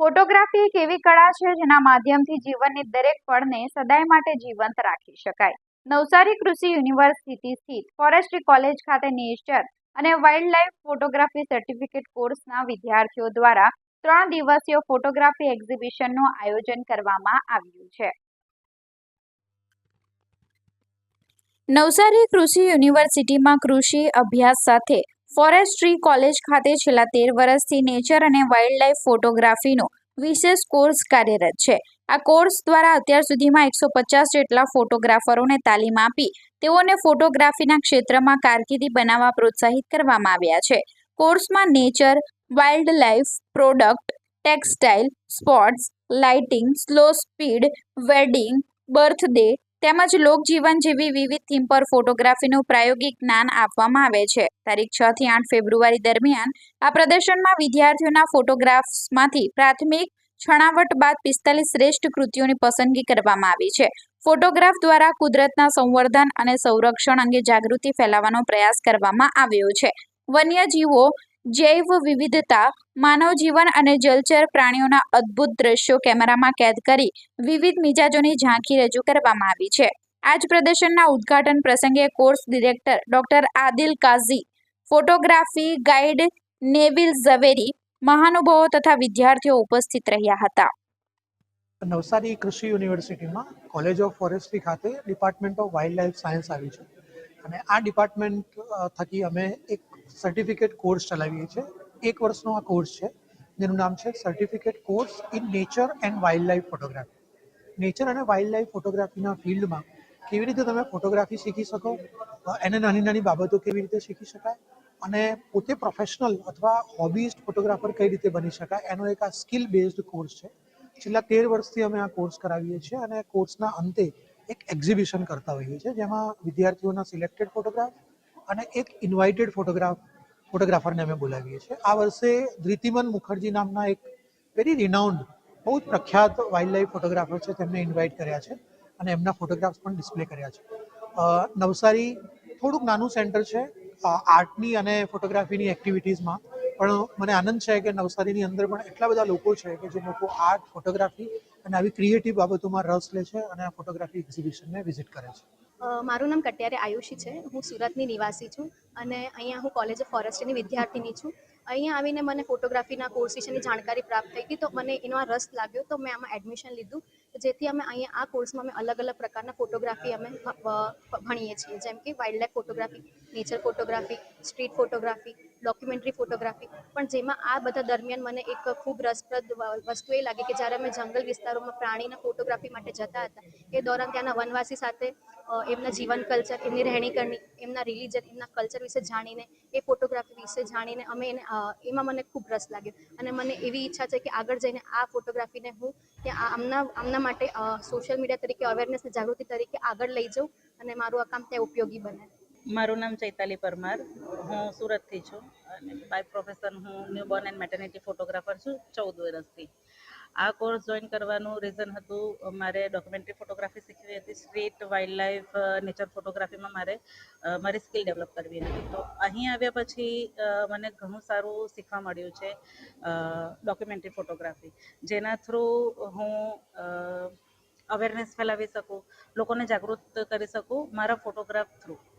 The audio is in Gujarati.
ફોટોગ્રાફી એક એવી કળા છે જેના માધ્યમથી જીવનની દરેક પળને સદાય માટે જીવંત રાખી શકાય. નવસારી કૃષિ યુનિવર્સિટી સ્થિત ફોરેસ્ટ્રી કોલેજ ખાતે નેચર અને વાઇલ્ડલાઇફ ફોટોગ્રાફી સર્ટિફિકેટ કોર્સના વિદ્યાર્થીઓ દ્વારા ત્રણ દિવસીય ફોટોગ્રાફી એક્ઝિબિશનનું આયોજન કરવામાં આવ્યું છે. નવસારી કૃષિ યુનિવર્સિટીમાં કૃષિ અભ્યાસ સાથે ફોરેસ્ટ્રી કોલેજ ખાતે છેલ્લા તેર વર્ષથી નેચર અને વાઇલ્ડલાઇફ ફોટોગ્રાફીનો વિશેષ કોર્સ કાર્યરત છે. આ કોર્સ દ્વારા અત્યાર સુધીમાં એકસો પચાસ જેટલા ફોટોગ્રાફરોને તાલીમ આપી તેઓને ફોટોગ્રાફીના ક્ષેત્રમાં કારકિર્દી બનાવવા પ્રોત્સાહિત કરવામાં આવ્યા છે. કોર્સમાં nature wildlife product, textile sports lighting, slow speed, wedding birthday તેમજ લોકજીવન જેવી વિવિધ થીમ પર ફોટોગ્રાફીનું પ્રાયોગિક જ્ઞાન આપવામાં આવે છે. તારીખ છ થી આઠ ફેબ્રુઆરી દરમિયાન આ પ્રદર્શનમાં વિદ્યાર્થીઓના ફોટોગ્રાફ્સમાંથી પ્રાથમિક છણાવટ બાદ પિસ્તાલીસ શ્રેષ્ઠ કૃતિઓની પસંદગી કરવામાં આવી છે. ફોટોગ્રાફ દ્વારા કુદરતના સંવર્ધન અને સંરક્ષણ અંગે જાગૃતિ ફેલાવવાનો પ્રયાસ કરવામાં આવ્યો છે. વન્યજીવો જૈવ વિવિધતા, માનવ જીવન અને જલચર પ્રાણીઓના અદ્ભુત દ્રશ્યો કેમેરામાં કેદ કરી વિવિધ મિજાજોની ઝાંખી રજૂ કરવામાં આવી છે. આજ પ્રદર્શનના ઉદ્ઘાટન પ્રસંગે course director doctor Adil Kazi, photography guide Nevil Zaveri, મહાનુભાવો તથા વિદ્યાર્થીઓ ઉપસ્થિત રહ્યા હતા. નવસારી કૃષિ યુનિવર્સિટીમાં કોલેજ ઓફ ફોરેસ્ટ્રી ખાતે department of wild life science આવી છે. અને આ ડિપાર્ટમેન્ટ થકી અમે એક સર્ટિફિકેટ કોર્સ ચલાવીએ છીએ. એક વર્ષનો આ કોર્સ છે. જેનું નામ છે certificate course in nature and wildlife photography nature અને વાઇલ્ડ લાઈફ ફોટોગ્રાફીના ફિલ્ડમાં કેવી રીતે તમે ફોટોગ્રાફી શીખી શકો? એને નાની નાની બાબતો કેવી રીતે શીખી શકાય? અને પોતે પ્રોફેશનલ અથવા હોબીસ્ટ ફોટોગ્રાફર કઈ રીતે બની શકાય? એનો એક આ સ્કિલ બેઝડ કોર્સ છે. છેલ્લા તેર વર્ષથી અમે આ કોર્સ કરાવીએ છીએ અને કોર્સના અંતે એક એક્ઝિબિશન કરતા હોઈએ છીએ, જેમાં વિદ્યાર્થીઓના સિલેક્ટેડ ફોટોગ્રાફ અને એક ઇન્વાઇટેડ ફોટોગ્રાફ ફોટોગ્રાફરને અમે બોલાવીએ છીએ. આ વર્ષે ધ્રિતિમન મુખર્જી નામના એક વેરી રિનાઉન્ડ બહુ જ પ્રખ્યાત વાઇલ્ડ લાઇફ ફોટોગ્રાફર છે, તેમને ઇન્વાઇટ કર્યા છે અને એમના ફોટોગ્રાફ્સ પણ ડિસ્પ્લે કર્યા છે. નવસારી થોડુંક નાનું સેન્ટર છે આર્ટની અને ફોટોગ્રાફીની એક્ટિવિટીઝમાં પણ મને આનંદ છે કે નવસારીની અંદર પણ એટલા બધા લોકો છે કે જે લોકો આર્ટ ફોટોગ્રાફી અને આવી ક્રિએટિવ બાબતોમાં રસ લે છે અને આ ફોટોગ્રાફી એક્ઝિબિશનને વિઝિટ કરે છે. મારું નામ કટિયારે આયુષી છે. હું સુરતની નિવાસી છું અને અહીંયા હું કોલેજ ઓફ ફોરેસ્ટની વિદ્યાર્થીની છું. અહીંયા આવીને મને ફોટોગ્રાફીના કોર્સ વિશેની જાણકારી પ્રાપ્ત થઈ હતી તો મને એનો રસ લાગ્યો તો મેં આમાં એડમિશન લીધું. જેથી અમે અહીંયા આ કોર્સમાં અમે અલગ અલગ પ્રકારના ફોટોગ્રાફી અમે ભણીએ છીએ. જેમ કે wildlife photography nature photography street photography documentary photography પણ જેમાં આ બધા દરમિયાન મને એક ખૂબ રસપ્રદ વસ્તુ એ લાગી કે જ્યારે અમે જંગલ વિસ્તારોમાં પ્રાણીના ફોટોગ્રાફી માટે જતા હતા, એ દોરાન ત્યાંના વનવાસી સાથે એમના જીવન કલ્ચર એમની રહેણી કરણી, એમના રિલિજન એમના કલ્ચર વિશે જાણીને, એ ફોટોગ્રાફી વિશે જાણીને અમે એને એમાં મને ખૂબ રસ લાગ્યો. અને મને એવી ઈચ્છા છે કે આગળ જઈને આ ફોટોગ્રાફીને હું ત્યાં આમના આમના માટે સોશિયલ મીડિયા તરીકે અવેરનેસ જાગૃતિ તરીકે આગળ લઈ જાઉં અને મારું આ કામ ત્યાં ઉપયોગી બને. મારું નામ ચૈતાલી પરમાર. હું સુરતથી છું અને બાય પ્રોફેશન હું ન્યૂબોર્ન એન્ડ મેટર્નિટી ફોટોગ્રાફર છું ચૌદ વર્ષથી. આ કોર્સ જોઈન કરવાનું રીઝન હતું, મારે ડોક્યુમેન્ટરી ફોટોગ્રાફી શીખવી હતી સ્ટ્રીટ વાઇલ્ડ લાઈફ નેચર ફોટોગ્રાફીમાં મારે મારી સ્કિલ ડેવલપ કરવી હતી. તો અહીં આવ્યા પછી મને ઘણું સારું શીખવા મળ્યું છે ડોક્યુમેન્ટરી ફોટોગ્રાફી જેના થ્રુ હું અવેરનેસ ફેલાવી શકું, લોકોને જાગૃત કરી શકું મારા ફોટોગ્રાફ થ્રુ